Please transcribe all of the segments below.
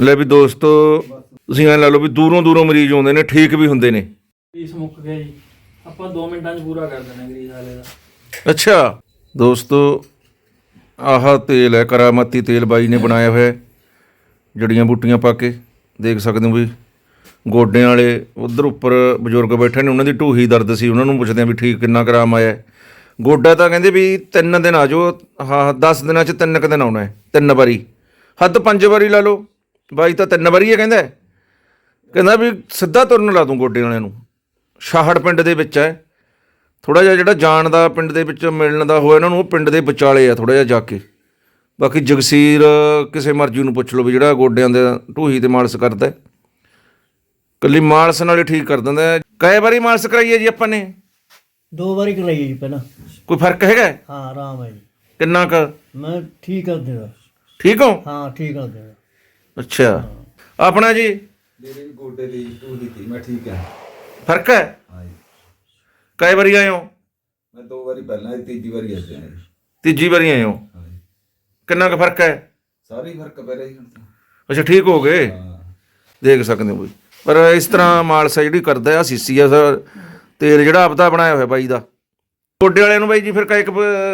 ਲੈ ਵੀ ਦੋਸਤੋ ਤੁਸੀਂ ਐ ਲਾ ਲਓ ਵੀ ਦੂਰੋਂ ਦੂਰੋਂ ਮਰੀਜ਼ ਆਉਂਦੇ ਨੇ ਠੀਕ ਵੀ ਹੁੰਦੇ ਨੇ। ਗਰੀਸ ਮੁੱਕ ਗਿਆ ਜੀ। ਆਪਾਂ 2 ਮਿੰਟਾਂ 'ਚ ਪੂਰਾ ਕਰ ਦੇਣਾ ਗਰੀਸ ਵਾਲੇ ਦਾ। ਅੱਛਾ। ਦੋਸਤੋ ਆਹ ਤੇਲ ਹੈ ਕਰਾਮਤੀ ਤੇਲ ਬਾਈ ਨੇ ਬਣਾਇਆ ਹੋਇਆ ਹੈ। ਜੜੀਆਂ ਬੂਟੀਆਂ ਪਾ ਕੇ ਦੇਖ ਸਕਦੇ ਹੋ ਵੀ ਗੋਡਿਆਂ ਵਾਲੇ ਉਧਰ ਉੱਪਰ ਬਜ਼ੁਰਗ ਬੈਠੇ ਨੇ ਉਹਨਾਂ ਦੀ ਢੂਹੀ ਦਰਦ ਸੀ ਉਹਨਾਂ ਨੂੰ ਪੁੱਛਦੇ ਆ ਵੀ ਠੀਕ ਕਿੰਨਾ ਗ੍ਰਾਮ ਆਇਆ ਹੈ। ਗੋਡਾ ਤਾਂ ਕਹਿੰਦੇ ਵੀ ਤਿੰਨ ਦਿਨ ਆ ਜਾਓ ਹਾਂ 10 ਦਿਨਾਂ ਚ ਤਿੰਨ ਕੁ ਦਿਨ ਆਉਣਾ ਹੈ ਤਿੰਨ ਵਾਰੀ। ਹੱਦ ਪੰਜ ਵਾਰੀ ਲਾ ਲਓ। ਬਾਈ ਤਾਂ ਤਿੰਨ ਵਾਰੀ ਹੈ ਕਹਿੰਦਾ। ਕਹਿੰਦਾ ਵੀ ਸਿੱਧਾ ਤੁਰਨ ਲਾ ਦੂੰ ਗੋਡੇ ਵਾਲਿਆਂ ਨੂੰ। ਸ਼ਾਹੜ ਪਿੰਡ ਦੇ ਵਿੱਚ ਹੈ। ਥੋੜਾ ਜਿਹਾ ਜਿਹੜਾ ਜਾਣ ਦਾ ਪਿੰਡ ਦੇ ਵਿੱਚ ਮਿਲਣ ਦਾ ਹੋਇਆ ਇਹਨਾਂ ਨੂੰ ਉਹ ਪਿੰਡ ਦੇ ਵਿਚਾਲੇ ਆ ਥੋੜਾ ਜਿਹਾ ਜਾ ਕੇ। ਬਾਕੀ ਜਗਸੀਰ ਕਿਸੇ ਮਰਜ਼ੀ ਨੂੰ ਪੁੱਛ ਲਓ ਵੀ ਜਿਹੜਾ ਗੋਡਿਆਂ ਦੇ ਢੂਹੀ ਤੇ ਮਾਲਸ਼ ਕਰਦਾ ਹੈ। ਕੱਲੀ ਮਾਲਸ਼ ਨਾਲ ਹੀ ਠੀਕ ਕਰ ਦਿੰਦਾ ਹੈ। ਕਈ ਵਾਰੀ ਮਾਲਸ਼ ਕਰਾਈ ਹੈ ਜੀ ਆਪਾਂ ਨੇ। ਦੋ ਵਾਰੀ ਕਰਾਈ ਹੈ ਜੀ ਪਹਿਲਾਂ। ਕੋਈ ਫ਼ਰਕ ਹੈਗਾ ਹੈ? ਆਰਾਮ ਹੈ ਜੀ। ਕਿੰਨਾ ਕੁ? ਮੈਂ ਠੀਕ ਕਰ ਦੇਣਾ ਠੀਕ ਹੋ? ਹਾਂ ਠੀਕ ਕਰ ਦੇਣਾ ਅੱਛਾ। ਆਪਣਾ ਜੀ? ਮੇਰੇ ਵੀ ਗੋਡੇ ਦੀ ਟੂਹੀ ਸੀ ਮੈਂ ਠੀਕ ਹਾਂ ਫ਼ਰਕ ਹੈ? ਹਾਂਜੀ ਕਈ ਵਾਰੀ ਆਏ ਹੋ? ਮੈਂ ਦੋ ਵਾਰੀ ਪਹਿਲਾਂ ਇਹ ਤੀਜੀ ਵਾਰੀ ਅੱਜ ਆਇਆ ਜੀ। ਤੀਜੀ ਵਾਰੀ ਆਏ ਹੋ? ਕਿੰਨਾ ਕੁ ਫ਼ਰਕ ਹੈ? ਸਾਰੀ ਫ਼ਰਕ ਪੈ ਰਿਹਾ ਜੀ ਹੁਣ ਤਾਂ। ਅੱਛਾ ਠੀਕ ਹੋ ਗਏ? ਹਾਂ। ਦੇਖ ਸਕਦੇ ਹੋ ਬਈ। ਪਰ ਇਸ ਤਰ੍ਹਾਂ ਮਾਲਸ਼ ਜਿਹੜੀ ਕਰਦਾ ਆ ਸੀਸੀ ਆ ਸਰ। ਤੇਲ ਜਿਹੜਾ ਆਪਦਾ ਬਣਾਇਆ ਹੋਇਆ ਬਾਈ ਦਾ। ਗੋਡੇ ਵਾਲਿਆਂ ਨੂੰ ਬਾਈ ਜੀ ਫਿਰ ਕਾਇਕ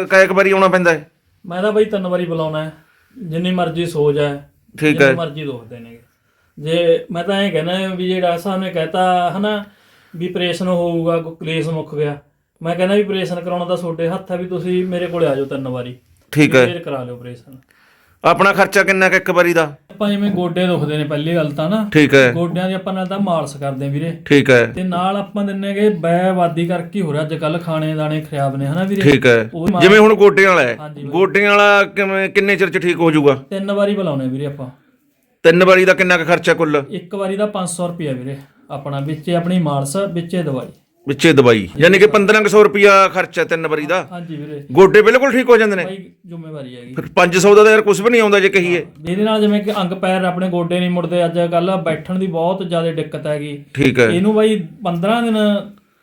ਕਾਇਕ ਵਾਰੀ ਆਉਣਾ ਪੈਂਦਾ ਹੈ? ਮੈਂ ਤਾਂ ਬਈ ਤਿੰਨ ਵਾਰੀ ਬੁਲਾਉਣਾ ਹੈ। ਜਿੰਨੀ ਮਰਜ਼ੀ ਸੋਚ ਹੈ। ਠੀਕ ਹੈ। ਮਰਜ਼ੀ ਦੋਖਦੇ ਨੇ ਜੇ ਮੈਂ ਤਾਂ ਇਹ ਕਹਿਣਾ ਵੀ ਜੇ ਡਾਕਟਰ ਸਾਹਿਬ ਨੇ ਕਹਿਤਾ ਹਨਾ ਵੀ ਆਪਰੇਸ਼ਨ ਹੋਊਗਾ ਕੋਈ ਕਲੇਸ਼ ਮੁੱਕ ਗਿਆ। ਮੈਂ ਕਹਿੰਦਾ ਵੀ ਆਪਰੇਸ਼ਨ ਕਰਾਉਣਾ ਤਾਂ ਤੁਹਾਡੇ ਹੱਥ ਹੈ ਵੀ ਤੁਸੀਂ ਮੇਰੇ ਕੋਲੇ ਆ ਜਾਓ ਤਿੰਨ ਵਾਰੀ। ਠੀਕ ਹੈ। ਫਿਰ ਕਰਾ ਲਿਓ ਆਪਰੇਸ਼ਨ ਆਪਣਾ ਖਰਚਾ ਕਿੰਨਾ ਕੁ ਇੱਕ ਵਾਰੀ ਦਾ? ਆਪਾਂ ਜਿਵੇਂ ਗੋਡੇ ਦੁਖਦੇ ਨੇ ਪਹਿਲੀ ਗੱਲ ਤਾਂ ਨਾ ਠੀਕ ਹੈ। ਗੋਡਿਆਂ ਦੀ ਆਪਾਂ ਨਾਲ ਤਾਂ ਮਾਲਸ਼ ਕਰਦੇ ਆ ਵੀਰੇ। ਠੀਕ ਹੈ। ਤੇ ਨਾਲ ਆਪਾਂ ਦਿੰਨੇਗੇ ਬੈਵਾਦੀ ਕਰਕੇ ਹੋ ਰਿਹਾ ਅੱਜ ਕੱਲ ਖਾਣੇ ਦਾਣੇ ਖਰਾਬ ਨੇ ਹਨਾ ਵੀਰੇ? ਠੀਕ ਹੈ। ਜਿਵੇਂ ਹੁਣ ਗੋਡਿਆਂ ਵਾਲਾ ਹੈ। ਗੋਡਿਆਂ ਵਾਲਾ ਕਿਵੇਂ ਕਿੰਨੇ ਚਿਰ ਚ ਠੀਕ ਹੋ ਜਾਊਗਾ? ਤਿੰਨ ਵਾਰੀ ਬੁਲਾਉਣੇ ਵੀਰੇ ਆਪਾਂ। ਤਿੰਨ ਵਾਰੀ ਦਾ ਕਿੰਨਾ ਕੁ ਖਰਚਾ ਕੁੱਲ? ਇੱਕ ਵਾਰੀ ਦਾ 500 ਰੁਪਿਆ ਵੀਰੇ ਆਪਣਾ ਵਿੱਚੇ ਆਪਣੀ ਮਾਲਸ਼ ਵਿੱਚੇ ਦਵਾਈ। ਵਿੱਚੇ ਦਵਾਈ। ਯਾਨੀ ਕਿ 1500 ਰੁਪਿਆ ਖਰਚਾ ਤਿੰਨ ਵਾਰੀ ਦਾ। ਹਾਂਜੀ ਵੀਰੇ। ਗੋਡੇ ਬਿਲਕੁਲ ਠੀਕ ਹੋ ਜਾਂਦੇ ਨੇ। ਭਾਈ ਜ਼ਿੰਮੇਵਾਰੀ ਹੈਗੀ। ਫਿਰ 500 ਦਾ ਤਾਂ ਯਾਰ ਕੁਝ ਵੀ ਨਹੀਂ ਆਉਂਦਾ ਜੇ ਕਹੀਏ। ਇਹਦੇ ਨਾਲ ਜਿਵੇਂ ਕਿ ਅੰਗ ਪੈਰ ਆਪਣੇ ਗੋਡੇ ਨਹੀਂ ਮੁੜਦੇ ਅੱਜ ਕੱਲ ਬੈਠਣ ਦੀ ਬਹੁਤ ਜ਼ਿਆਦਾ ਦਿੱਕਤ ਹੈਗੀ। ਠੀਕ ਹੈ। ਇਹਨੂੰ ਬਾਈ 15 ਦਿਨ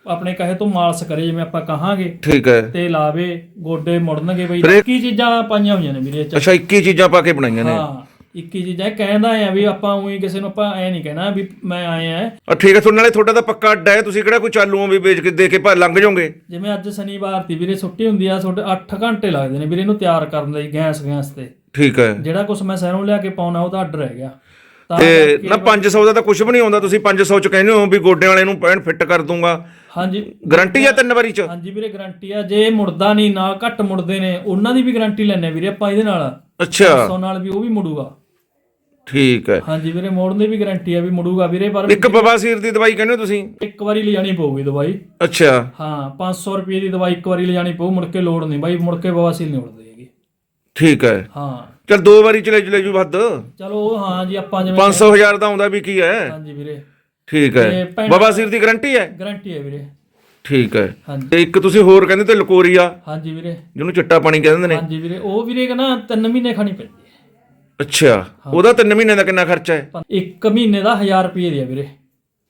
ਆਪਣੇ ਕਹੇ ਤੋਂ ਮਾਲਸ਼ ਕਰੇ ਜਿਵੇਂ ਆਪਾਂ ਕਹਾਂਗੇ। ਠੀਕ ਹੈ। ਤੇ ਲਾਵੇ ਗੋਡੇ ਮੁੜਨਗੇ ਬਈ। ਫਿਰ ਇਹ- ਕੀ ਚੀਜ਼ਾਂ ਪਾਈਆਂ ਹੋਈਆਂ ਨੇ ਵੀਰੇ ਅੱਛਾ 21 ਚੀਜ਼ਾਂ ਪਾ ਕੇ ਬਣਾਈਆਂ ਨੇ। ਹਾਂ। ਇੱਕ ਹੀ ਚੀਜ਼ਾਂ ਇਹ ਕਹਿੰਦਾ ਆ ਵੀ ਆਪਾਂ ਉਹੀ ਕਿਸੇ ਨੂੰ ਆਪਾਂ ਐ ਨਹੀਂ ਕਹਿਣਾ ਵੀ ਮੈਂ ਆਏ ਆ। ਆ ਠੀਕ ਹੈ ਤੁਹਾਡੇ ਨਾਲੇ ਤੁਹਾਡਾ ਤਾਂ ਪੱਕਾ ਅੱਡਾ ਹੈ ਤੁਸੀਂ ਕਿਹੜਾ ਕੋਈ ਚਾਲੂ ਹੋ ਵੀ ਵੇਚ ਕੇ ਦੇ ਕੇ ਭਾ ਲੰਘ ਜਾਓਗੇ? ਜਿਵੇਂ ਅੱਜ ਸ਼ਨੀਵਾਰ ਦੀ ਵੀਰੇ ਛੁੱਟੀ ਹੁੰਦੀ ਆ ਤੁਹਾਡੇ 8 ਘੰਟੇ ਲੱਗਦੇ ਨੇ ਵੀਰੇ ਇਹਨੂੰ ਤਿਆਰ ਕਰਨ ਲਈ ਗੈਸ ਗੈਸ ਤੇ। ਠੀਕ ਹੈ ਜਿਹੜਾ ਕੁਝ ਮੈਂ ਸ਼ਹਿਰੋਂ ਲਿਆ ਕੇ ਪਾਉਣਾ ਉਹ ਤਾਂ ਆਰਡਰ ਰਹਿ ਗਿਆ। ਤਾਂ ਨਾ 500 ਦਾ ਤਾਂ ਕੁਝ ਵੀ ਨਹੀਂ ਆਉਂਦਾ ਤੁਸੀਂ 500 ਚ ਕਹਿੰਦੇ ਹੋ ਵੀ ਗੋਡੇ ਵਾਲੇ ਨੂੰ ਪੈਣ ਫਿੱਟ ਕਰ ਦੂੰਗਾ। ਹਾਂਜੀ। ਗਾਰੰਟੀ ਹੈ ਤਿੰਨ ਵਾਰੀ ਚ? ਹਾਂਜੀ ਵੀਰੇ ਗਾਰੰਟੀ ਆ ਜੇ ਮੁੜਦਾ ਨਹੀਂ ਨਾ ਘੱਟ ਮੁੜਦੇ ਨੇ ਉਹਨਾਂ ਦੀ ਵੀ ਗਾਰੰਟੀ ਲੈਣੇ ਵੀਰੇ ਆਪਾਂ ਇਹਦੇ ਨਾਲ। ਅੱਛਾ। 100 ਨਾਲ ਵੀ ਉਹ ਵੀ ਮੁੜੂਗਾ। ਠੀਕ ਹੈ। ਹਾਂਜੀ ਵੀਰੇ ਮੋੜਨ ਦੀ ਵੀ ਗਾਰੰਟੀ ਆ ਵੀ ਮੁੜੂਗਾ ਵੀਰੇ ਪਰ ਇੱਕ ਬਵਾਸੀਰ ਦੀ ਦਵਾਈ ਕਹਿੰਦੇ ਹੋ ਤੁਸੀਂ? ਇੱਕ ਵਾਰੀ ਲਿਜਾਣੀ ਪਊਗੀ ਦਵਾਈ। ਅੱਛਾ। ਹਾਂ 500 ਰੁਪਏ ਦੀ ਦਵਾਈ ਇੱਕ ਵਾਰੀ ਲਿਜਾਣੀ ਪਊ ਮੁੜ ਕੇ ਲੋੜ ਨਹੀਂ ਬਾਈ ਮੁੜ ਕੇ ਬਵਾਸੀਰ ਨਹੀਂ ਉੜਦੀ ਹੈਗੀ। ਠੀਕ ਹੈ। ਹਾਂ। ਚਲ ਦੋ ਵਾਰੀ ਚਲੇ ਚਲੇ ਜੂ ਵੱਧ। ਚਲੋ ਉਹ ਹਾਂ ਜੀ ਆਪਾਂ ਜਿਵੇਂ 500 ਹਜ਼ਾਰ ਦਾ ਆਉਂਦਾ ਵੀ ਕੀ ਹੈ? ਹਾਂਜੀ ਵੀਰੇ। ਠੀਕ ਤੇ ਹੈ ਭੈਣ- ਬਵਾਸੀਰ ਦੀ ਗਾਰੰਟੀ ਹੈ? ਗਾਰੰਟੀ ਹੈ ਵੀਰੇ। ਠੀਕ ਹੈ। ਹਾਂਜੀ। ਤੇ ਇੱਕ ਤੁਸੀਂ ਹੋਰ ਕਹਿੰਦੇ ਤੇ ਲਕੋਰੀਆ ਹਾਂਜੀ ਵੀਰੇ। ਜਿਹਨੂੰ ਚਿੱਟਾ ਪਾਣੀ ਕਹਿੰਦੇ ਨੇ। ਹਾਂਜੀ ਵੀਰੇ ਉਹ ਵੀਰੇ ਕਹਿੰਦਾ 3 ਮਹੀਨੇ ਖਾਣੀ ਪੈਂਦੀ ਹੈ। ਅੱਛਾ ਉਹਦਾ 3 ਮਹੀਨੇ ਦਾ ਕਿੰਨਾ ਖਰਚਾ ਹੈ? ਇੱਕ ਮਹੀਨੇ ਦਾ 1000 ਰੁਪਏ ਦੀ ਹੈ ਵੀਰੇ।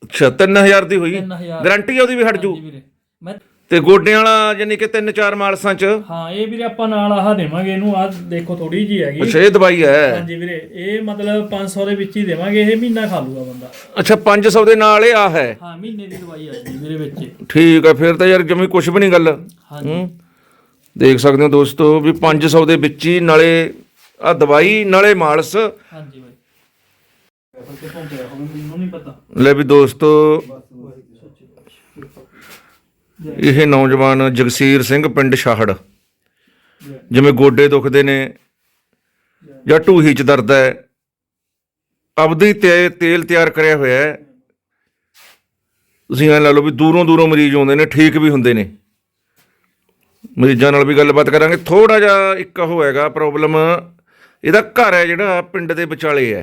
ਅੱਛਾ 3000 ਦੀ ਹੋਈ। 3000 ਗਾਰੰਟੀ ਉਹਦੀ ਵੀ ਹਟ ਜੂ। ਹਾਂਜੀ ਵੀਰੇ। ਮੈਂ ਤੇ ਗੋਡਿਆਂ ਵਾਲਾ ਯਾਨੀ ਕਿ ਤਿੰਨ ਚਾਰ ਮਾਲਸਾਂ ਚ? ਹਾਂ ਇਹ ਵੀਰੇ ਆਪਾਂ ਨਾਲ ਆਹ ਦੇਵਾਂਗੇ ਇਹਨੂੰ। ਆਹ ਦੇਖੋ ਥੋੜੀ ਜੀ ਹੈਗੀ। ਅੱਛਾ ਇਹ ਦਵਾਈ ਹੈ। ਹਾਂਜੀ ਵੀਰੇ ਇਹ ਮਤਲਬ 500 ਦੇ ਵਿੱਚ ਹੀ ਦੇਵਾਂਗੇ। ਇਹ ਮਹੀਨਾ ਖਾ ਲੂਗਾ ਬੰਦਾ। ਅੱਛਾ 500 ਦੇ ਨਾਲ ਇਹ ਆ ਹੈ। ਹਾਂ ਮਹੀਨੇ ਦੀ ਦਵਾਈ ਆ ਜੀ ਵੀਰੇ ਵਿੱਚ। ਠੀਕ ਹੈ ਫਿਰ ਤਾਂ ਯਾਰ ਜਮੀ ਕੁਝ ਵੀ ਨਹੀਂ ਗੱਲ। ਹਾਂਜੀ। ਦੇਖ ਸਕਦੇ ਹੋ ਦੋਸਤੋ ਵੀ 500 ਦੇ ਵਿੱਚ ਹੀ ਨਾਲੇ ਆ ਦਵਾਈ ਨਾਲੇ ਮਾਲਸ। ਹਾਂਜੀ ਬਾਈ। ਪੈਪਰ ਕਿੱਥੋਂ ਪਿਆ ਹੋਵੇ ਮੈਨੂੰ ਨਹੀਂ ਪਤਾ। ਲੈ ਵੀ ਦੋਸਤੋ ਇਹ ਨੌਜਵਾਨ ਜਗਸੀਰ ਸਿੰਘ ਪਿੰਡ ਸ਼ਾਹੜ। ਜਿਵੇਂ ਗੋਡੇ ਦੁਖਦੇ ਨੇ ਜਾਂ ਢੂਹੀ ਚ ਦਰਦ ਹੈ ਆਪਦੀ ਤੇ ਤੇਲ ਤਿਆਰ ਕਰਿਆ ਹੋਇਆ ਹੈ। ਤੁਸੀਂ ਐ ਲਾ ਲਓ ਵੀ ਦੂਰੋਂ ਦੂਰੋਂ ਮਰੀਜ਼ ਆਉਂਦੇ ਨੇ ਠੀਕ ਵੀ ਹੁੰਦੇ ਨੇ। ਮਰੀਜ਼ਾਂ ਨਾਲ ਵੀ ਗੱਲਬਾਤ ਕਰਾਂਗੇ। ਥੋੜਾ ਜਿਹਾ ਇੱਕ ਉਹ ਹੈਗਾ ਪ੍ਰੋਬਲਮ ਇਹਦਾ ਘਰ ਹੈ ਜਿਹੜਾ ਪਿੰਡ ਦੇ ਵਿਚਾਲੇ ਹੈ।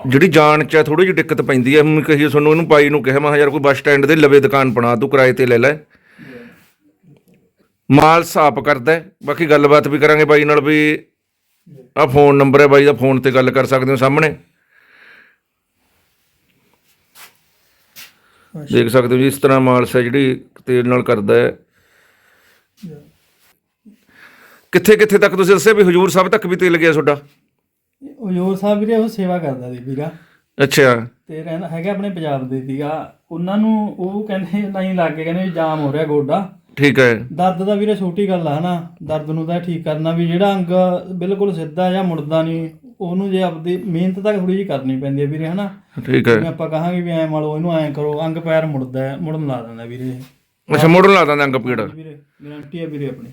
ਜਿਹੜੀ ਜਾਣ ਚ ਥੋੜੀ ਜਿਹੀ ਦਿੱਕਤ ਪੈਂਦੀ ਹੈ। ਹੁਣ ਕਹੀਏ ਤੁਹਾਨੂੰ ਇਹਨੂੰ ਬਾਈ ਨੂੰ ਕਿਹਾ ਮੈਂ ਯਾਰ ਕੋਈ ਬੱਸ ਸਟੈਂਡ ਦੇ ਲਵੇ ਦੁਕਾਨ ਬਣਾ ਤੂੰ ਕਿਰਾਏ ਤੇ ਲੈ ਲੈ। ਮਾਲ ਸਾਫ਼ ਕਰਦਾ। ਬਾਕੀ ਗੱਲਬਾਤ ਵੀ ਕਰਾਂਗੇ ਬਾਈ ਨਾਲ ਵੀ। ਆ ਫੋਨ ਨੰਬਰ ਹੈ ਬਾਈ ਦਾ ਫੋਨ ਤੇ ਗੱਲ ਕਰ ਸਕਦੇ ਹੋ ਸਾਹਮਣੇ। ਦੇਖ ਸਕਦੇ ਹੋ ਜੀ ਇਸ ਤਰ੍ਹਾਂ ਮਾਲਸ ਹੈ ਜਿਹੜੀ ਤੇਲ ਨਾਲ ਕਰਦਾ ਹੈ। ਕਿੱਥੇ ਕਿੱਥੇ ਤੱਕ ਤੁਸੀਂ ਦੱਸਿਆ ਵੀ ਹਜੂਰ ਸਾਹਿਬ ਤੱਕ ਵੀ ਤੇਲ ਗਿਆ ਤੁਹਾਡਾ? ਉਹ ਯੋਰ ਸਾਹਿਬ ਵੀਰੇ ਉਹ ਸੇਵਾ ਕਰਦਾ ਸੀ ਵੀਰਾ ਅੱਛਾ। ਤੇ ਰਹਿੰਦਾ ਹੈਗਾ ਆਪਣੇ ਪੰਜਾਬ ਦੇ ਸੀਗਾ। ਉਹਨਾਂ ਨੂੰ ਉਹ ਕਹਿੰਦੇ ਨਹੀਂ ਲੱਗ ਕੇ ਕਹਿੰਦੇ ਵੀ ਜਾਮ ਹੋ ਰਿਹਾ ਗੋਡਾ। ਠੀਕ ਹੈ। ਦਰਦ ਦਾ ਵੀਰੇ ਛੋਟੀ ਗੱਲ ਆ ਹਨਾ। ਦਰਦ ਨੂੰ ਤਾਂ ਠੀਕ ਕਰਨਾ ਵੀ ਜਿਹੜਾ ਅੰਗ ਬਿਲਕੁਲ ਸਿੱਧਾ ਜਾਂ ਮੁੜਦਾ ਨਹੀਂ ਉਹਨੂੰ ਜੇ ਆਪਦੀ ਮਿਹਨਤ ਤਾਂ ਥੋੜੀ ਜਿਹੀ ਕਰਨੀ ਪੈਂਦੀ ਹੈ ਵੀਰੇ ਹਨਾ। ਠੀਕ ਜਿਵੇਂ ਹੈ ਆਪਾਂ ਕਹਾਂਗੇ ਵੀ ਐ ਮਾਲੋ ਇਹਨੂੰ ਐ ਕਰੋ ਅੰਗ ਪੈਰ ਮੁੜਦਾ ਹੈ, ਮੁੜਨ ਲਾ ਦਿੰਦਾ ਵੀਰੇ ਇਹ। ਅੱਛਾ ਮੋੜਨ ਲਾ ਦਿੰਦਾ ਅੰਗ ਪੀੜ। ਵੀਰੇ ਗਰੰਟੀ ਹੈ ਵੀਰੇ ਆਪਣੀ।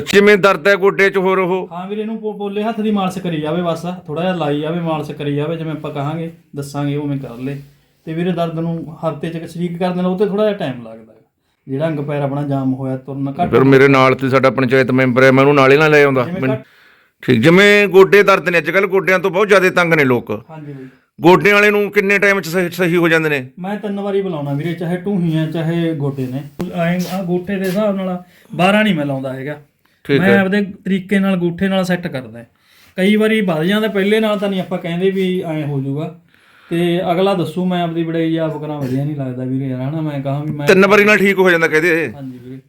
ਜਿਵੇਂ ਦਰਦ ਹੈ ਗੋਡੇ 'ਚ ਹੋਰ ਉਹ। ਹਾਂ ਵੀਰੇ ਇਹਨੂੰ ਪੋਲੇ ਹੱਥ ਦੀ ਮਾਲਸ਼ ਕਰੀ ਜਾਵੇ ਬਸ ਥੋੜਾ ਜਿਹਾ ਲਾਈ ਜਾਵੇ ਮਾਲਸ਼ ਕਰੀ ਜਾਵੇ ਜਿਵੇਂ ਆਪਾਂ ਕਹਾਂਗੇ ਦੱਸਾਂਗੇ ਉਵੇਂ ਕਰ ਲੇ। ਤੇ ਵੀਰੇ ਦਰਦ ਨੂੰ ਹਫ਼ਤੇ ਚ ਸ਼ਰੀਕ ਕਰ ਦੇਣਾ ਉਹ ਤੇ ਥੋੜਾ ਜਿਹਾ ਟਾਈਮ ਲੱਗਦਾ ਹੈ। ਜਿਹੜਾ ਅੰਗ ਪੈਰ ਆਪਣਾ ਜਾਮ ਹੋਇਆ ਤੁਰਨ ਘੱਟ ਫਿਰ ਮੇਰੇ ਨਾਲ ਤੇ ਸਾਡਾ ਪੰਚਾਇਤ ਮੈਂਬਰ ਹੈ ਮੈਂ ਉਹਨੂੰ ਨਾਲੇ ਨਾਲ ਲੈ ਆਉਂਦਾ। ਮੈਨੂੰ- ਠੀਕ ਜਿਵੇਂ ਗੋਡੇ ਦਰਦ ਨੇ ਅੱਜ ਕੱਲ ਗੋਡਿਆਂ ਤੋਂ ਬਹੁਤ ਜ਼ਿਆਦਾ ਤੰਗ ਨੇ ਲੋਕ। ਹਾਂਜੀ ਬਈ ਗੋਡਿਆਂ ਵਾਲੇ ਨੂੰ ਕਿੰਨੇ ਟਾਈਮ 'ਚ ਸਹੀ ਸਹੀ ਹੋ ਜਾਂਦੇ ਨੇ? ਮੈਂ ਤਿੰਨ ਵਾਰੀ ਬੁਲਾਉਣਾ ਵੀਰੇ ਚਾਹੇ ਟੂਹੀਆਂ ਚਾਹੇ ਗੋਡੇ ਨੇ। ਐਂ ਆ ਗੋਟੇ ਦੇ ਹਿਸਾਬ ਨਾਲ 12 ਨਹੀਂ ਮੈਂ ਲਾਉਂਦਾ ਹੈਗਾ। ਮੈਂ ਆਪਦੇ ਤਰੀਕੇ ਨਾਲ ਗੂਠੇ ਨਾਲ ਸੈੱਟ ਕਰਦਾ ਕਈ ਵਾਰੀ ਵੱਧ ਜਾਂਦਾ ਪਹਿਲੇ ਨਾਲ ਤਾਂ ਨਹੀਂ ਆਪਾਂ ਕਹਿੰਦੇ ਵੀ ਐਂ ਹੋ ਜਾਊਗਾ। ਤੇ ਅਗਲਾ ਦੱਸੂ ਮੈਂ ਆਪਦੀ ਬੜਾਈ ਆਪ ਕਰਾਂ ਵਧੀਆ ਨਹੀਂ ਲੱਗਦਾ ਵੀਰੇ ਯਾਰ ਹਨਾ? ਮੈਂ ਕਹਾਂ ਵੀ ਮੈਂ ਤਿੰਨ ਵਾਰੀ ਨਾਲ ਠੀਕ ਹੋ ਜਾਂਦਾ ਕਹਦੇ ਹਾਂਜੀ